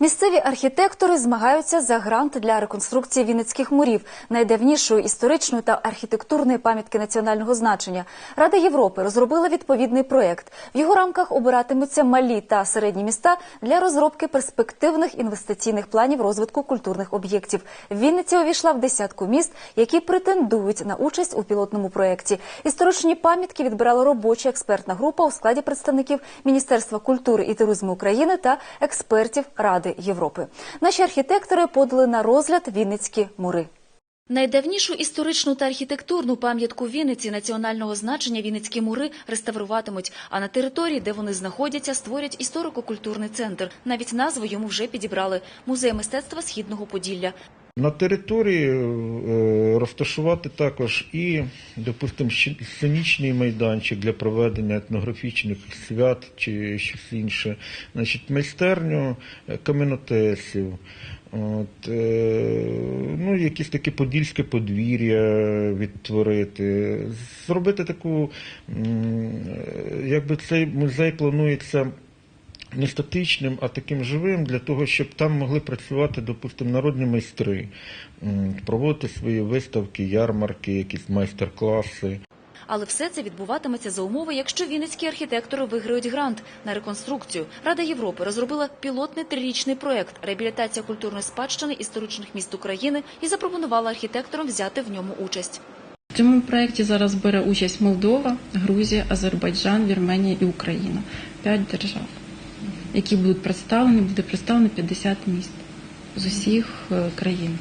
Місцеві архітектори змагаються за грант для реконструкції Вінницьких мурів, найдавнішої історичної та архітектурної пам'ятки національного значення. Рада Європи розробила відповідний проєкт. В його рамках обиратимуться малі та середні міста для розробки перспективних інвестиційних планів розвитку культурних об'єктів. Вінниця увійшла в десятку міст, які претендують на участь у пілотному проєкті. Історичні пам'ятки відбирала робоча експертна група у складі представників Міністерства культури і туризму України та експертів Ради Європи. Наші архітектори подали на розгляд Вінницькі мури. Найдавнішу історичну та архітектурну пам'ятку Вінниці національного значення Вінницькі мури реставруватимуть. А на території, де вони знаходяться, створять історико-культурний центр. Навіть назву йому вже підібрали музей мистецтва східного Поділля. На території е, розташувати також і, допустимо, сценічний майданчик для проведення етнографічних свят чи щось інше, значить, майстерню е, каменотесів. От, е, ну, якісь таке подільське подвір'я відтворити, зробити таку, якби цей музей планується не статичним, а таким живим, для того, щоб там могли працювати, допустимо, народні майстри, проводити свої виставки, ярмарки, якісь майстер-класи. Але все це відбуватиметься за умови, якщо вінницькі архітектори виграють грант на реконструкцію. Рада Європи розробила пілотний трирічний проект реабілітація культурної спадщини історичних міст України і запропонувала архітекторам взяти в ньому участь. В цьому проєкті зараз бере участь Молдова, Грузія, Азербайджан, Вірменія і Україна. П'ять держав, які будуть представлені, буде представлено 50 міст з усіх е, країн.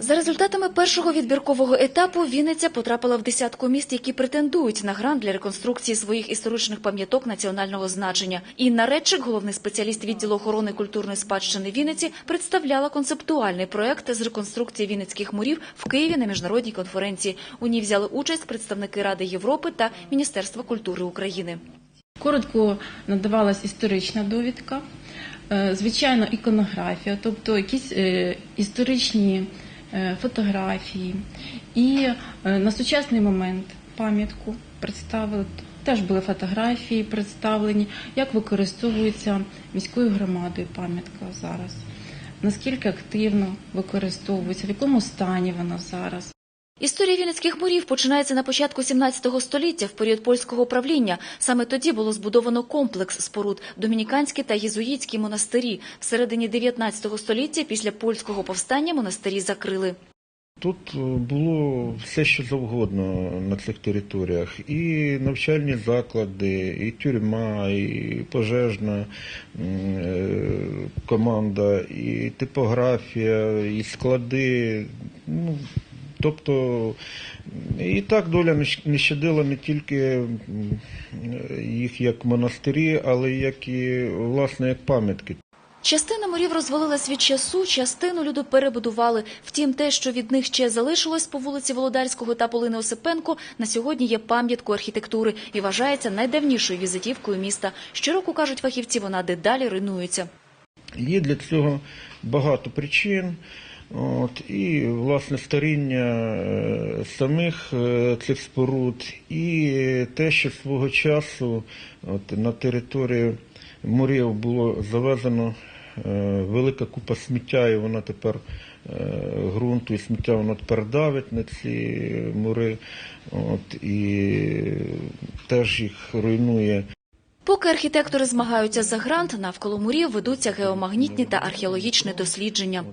За результатами першого відбіркового етапу Вінниця потрапила в десятку міст, які претендують на грант для реконструкції своїх історичних пам'яток національного значення. Інна Редчик, головний спеціаліст відділу охорони культурної спадщини Вінниці, представляла концептуальний проект з реконструкції вінницьких мурів в Києві на міжнародній конференції. У ній взяли участь представники Ради Європи та Міністерства культури України. Коротко надавалась історична довідка, е, звичайно, іконографія, тобто якісь е, історичні е, фотографії. І на сучасний момент пам'ятку представили. Теж були фотографії представлені, як використовується міською громадою пам'ятка зараз, наскільки активно використовується, в якому стані вона зараз. Історія вінницьких мурів починається на початку 17 століття, в період польського правління. Саме тоді було збудовано комплекс споруд – домініканські та єзуїтські монастирі. В середині 19 століття після польського повстання монастирі закрили. Тут е, було все, що завгодно на цих територіях. І навчальні заклади, і тюрма, і пожежна е, команда, і типографія, і склади. Ну, тобто, і так доля не щадила не тільки їх як монастирі, але як і власне як пам'ятки. Частина мурів розвалилась від часу, частину люди перебудували. Втім, те, що від них ще залишилось по вулиці Володарського та Полини Осипенко, на сьогодні є пам'яткою архітектури і вважається найдавнішою візитівкою міста. Щороку, кажуть фахівці, вона дедалі руйнується. Є для цього багато причин. От, і власне старіння е, самих е, цих споруд, і те, що свого часу от, на території морів було завезено е, велика купа сміття, і вона тепер ґрунту і сміття воно тепер давить на ці мури, от, і теж їх руйнує. Поки архітектори змагаються за грант, навколо мурів ведуться геомагнітні та археологічні дослідження.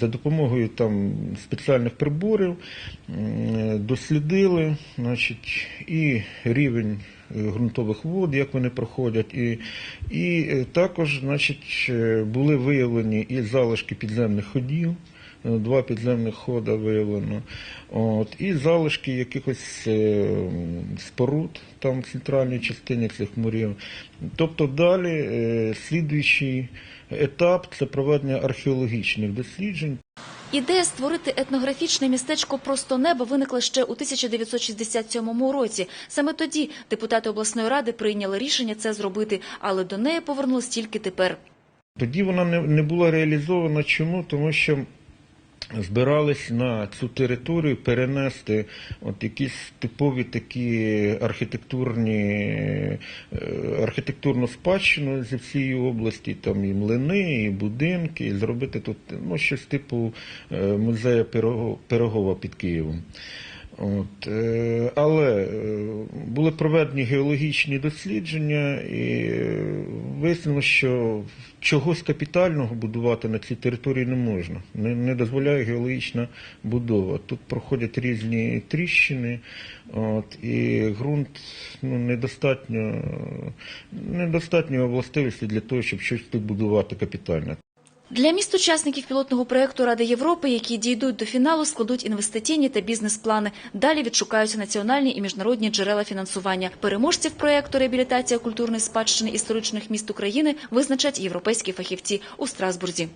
За допомогою там спеціальних приборів дослідили, значить, і рівень е, ґрунтових вод, як вони проходять, і, і е, також, значить, е, були виявлені і залишки підземних ходів. Е, Два підземних хода виявлено, от і залишки якихось е, споруд там в центральній частині цих морів. Тобто далі е, слідуючий етап це проведення археологічних досліджень. Ідея створити етнографічне містечко «Просто небо» виникла ще у 1967 році. Саме тоді депутати обласної ради прийняли рішення це зробити, але до неї повернулись тільки тепер. Тоді вона не, не була реалізована. Чому? Тому що збирались на цю територію перенести от якісь типові такі архітектурні, е, архітектурну спадщину зі всієї області, там і млини, і будинки, і зробити тут ну, щось типу е, музею Пирогова під Києвом. От, е, але е, були проведені геологічні дослідження, і е, вияснило, що чогось капітального будувати на цій території не можна. Не, не дозволяє геологічна будова. Тут проходять різні тріщини, от, і ґрунт ну, недостатньо, недостатньо властивості для того, щоб щось тут будувати капітальне. Для міст учасників пілотного проекту Ради Європи, які дійдуть до фіналу, складуть інвестиційні та бізнес-плани. Далі відшукаються національні і міжнародні джерела фінансування. Переможців проекту реабілітація культурної спадщини історичних міст України визначать європейські фахівці у Страсбурзі.